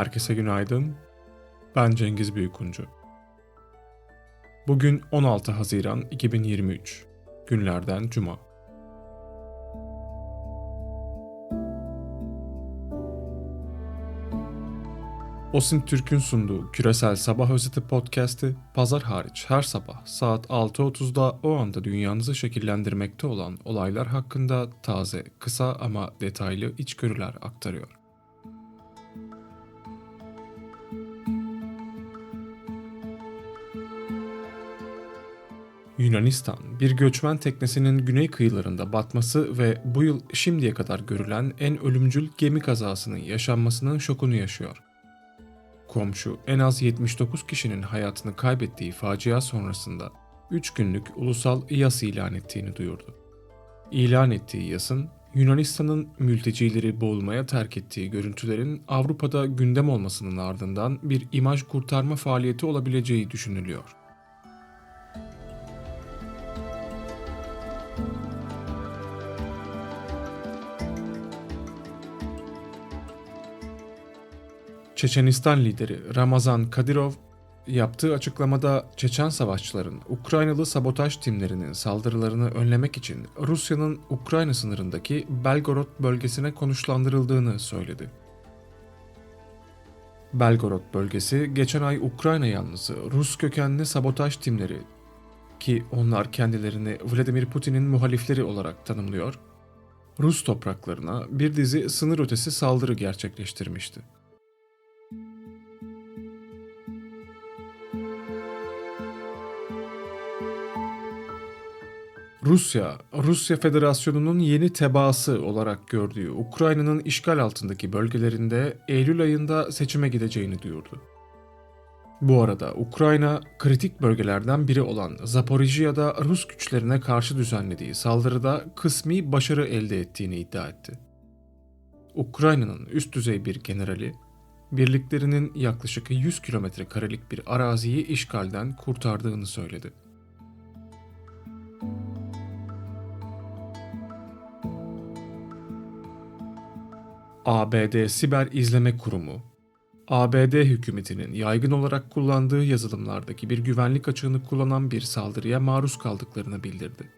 Herkese günaydın. Ben Cengiz Büyükuncu. Bugün 16 Haziran 2023. Günlerden Cuma. Osin Türk'ün sunduğu Küresel Sabah Özeti podcast'i pazar hariç her sabah saat 6.30'da o anda dünyanızı şekillendirmekte olan olaylar hakkında taze, kısa ama detaylı içgörüler aktarıyor. Yunanistan, bir göçmen teknesinin güney kıyılarında batması ve bu yıl şimdiye kadar görülen en ölümcül gemi kazasının yaşanmasının şokunu yaşıyor. Komşu en az 79 kişinin hayatını kaybettiği facia sonrasında 3 günlük ulusal yas ilan ettiğini duyurdu. İlan ettiği yasın Yunanistan'ın mültecileri boğulmaya terk ettiği görüntülerin Avrupa'da gündem olmasının ardından bir imaj kurtarma faaliyeti olabileceği düşünülüyor. Çeçenistan lideri Ramazan Kadyrov yaptığı açıklamada Çeçen savaşçıların Ukraynalı sabotaj timlerinin saldırılarını önlemek için Rusya'nın Ukrayna sınırındaki Belgorod bölgesine konuşlandırıldığını söyledi. Belgorod bölgesi geçen ay Ukrayna yanlısı Rus kökenli sabotaj timleri ki onlar kendilerini Vladimir Putin'in muhalifleri olarak tanımlıyor, Rus topraklarına bir dizi sınır ötesi saldırı gerçekleştirmişti. Rusya, Rusya Federasyonu'nun yeni tebaası olarak gördüğü Ukrayna'nın işgal altındaki bölgelerinde Eylül ayında seçime gideceğini duyurdu. Bu arada Ukrayna kritik bölgelerden biri olan Zaporijya'da Rus güçlerine karşı düzenlediği saldırıda kısmi başarı elde ettiğini iddia etti. Ukrayna'nın üst düzey bir generali, birliklerinin yaklaşık 100 kilometre karelik bir araziyi işgalden kurtardığını söyledi. ABD Siber İzleme Kurumu ABD hükümetinin yaygın olarak kullandığı yazılımlardaki bir güvenlik açığını kullanan bir saldırıya maruz kaldıklarını bildirdi.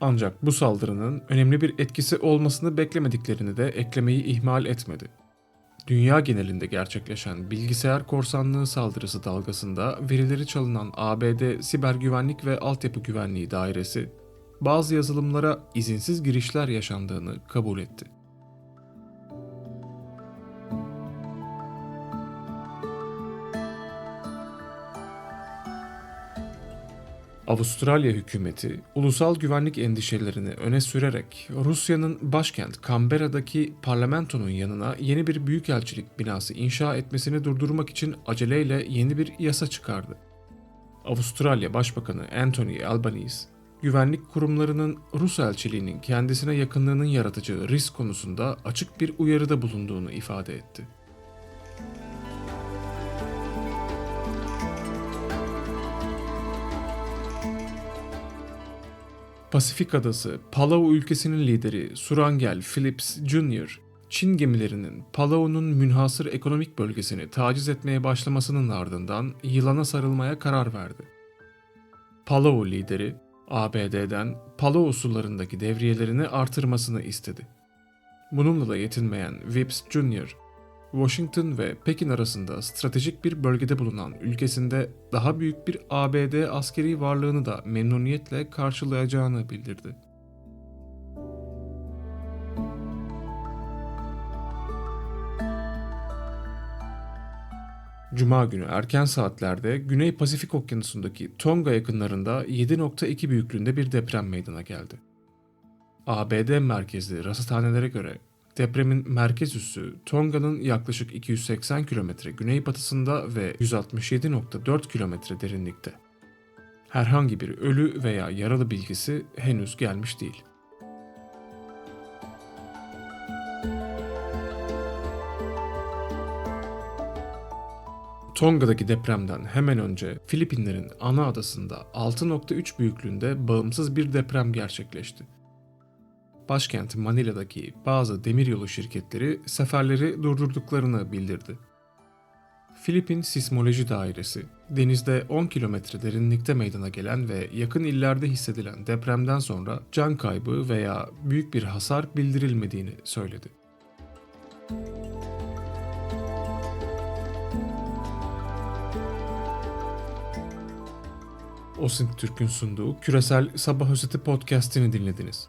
Ancak bu saldırının önemli bir etkisi olmasını beklemediklerini de eklemeyi ihmal etmedi. Dünya genelinde gerçekleşen bilgisayar korsanlığı saldırısı dalgasında verileri çalınan ABD Siber Güvenlik ve Altyapı Güvenliği Dairesi, bazı yazılımlara izinsiz girişler yaşandığını kabul etti. Avustralya hükümeti ulusal güvenlik endişelerini öne sürerek Rusya'nın başkent Canberra'daki parlamentonun yanına yeni bir büyükelçilik binası inşa etmesini durdurmak için aceleyle yeni bir yasa çıkardı. Avustralya Başbakanı Anthony Albanese, güvenlik kurumlarının Rus elçiliğinin kendisine yakınlığının yaratıcı risk konusunda açık bir uyarıda bulunduğunu ifade etti. Pasifik adası Palau ülkesinin lideri Surangel Phillips Jr., Çin gemilerinin Palau'nun münhasır ekonomik bölgesini taciz etmeye başlamasının ardından yılana sarılmaya karar verdi. Palau lideri, ABD'den Palau sularındaki devriyelerini artırmasını istedi. Bununla da yetinmeyen Vips Jr., Washington ve Pekin arasında stratejik bir bölgede bulunan ülkesinde daha büyük bir ABD askeri varlığını da memnuniyetle karşılayacağını bildirdi. Cuma günü erken saatlerde Güney Pasifik Okyanusu'ndaki Tonga yakınlarında 7.2 büyüklüğünde bir deprem meydana geldi. ABD merkezli rasathanelere göre Depremin merkez üssü Tonga'nın yaklaşık 280 kilometre güneybatısında ve 167.4 kilometre derinlikte. Herhangi bir ölü veya yaralı bilgisi henüz gelmiş değil. Tonga'daki depremden hemen önce Filipinlerin ana adasında 6.3 büyüklüğünde bağımsız bir deprem gerçekleşti başkent Manila'daki bazı demiryolu şirketleri seferleri durdurduklarını bildirdi. Filipin Sismoloji Dairesi, denizde 10 kilometre derinlikte meydana gelen ve yakın illerde hissedilen depremden sonra can kaybı veya büyük bir hasar bildirilmediğini söyledi. Osint Türk'ün sunduğu Küresel Sabah Özeti podcast'ini dinlediniz.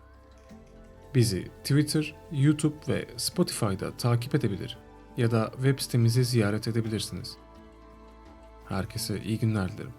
Bizi Twitter, YouTube ve Spotify'da takip edebilir ya da web sitemizi ziyaret edebilirsiniz. Herkese iyi günler dilerim.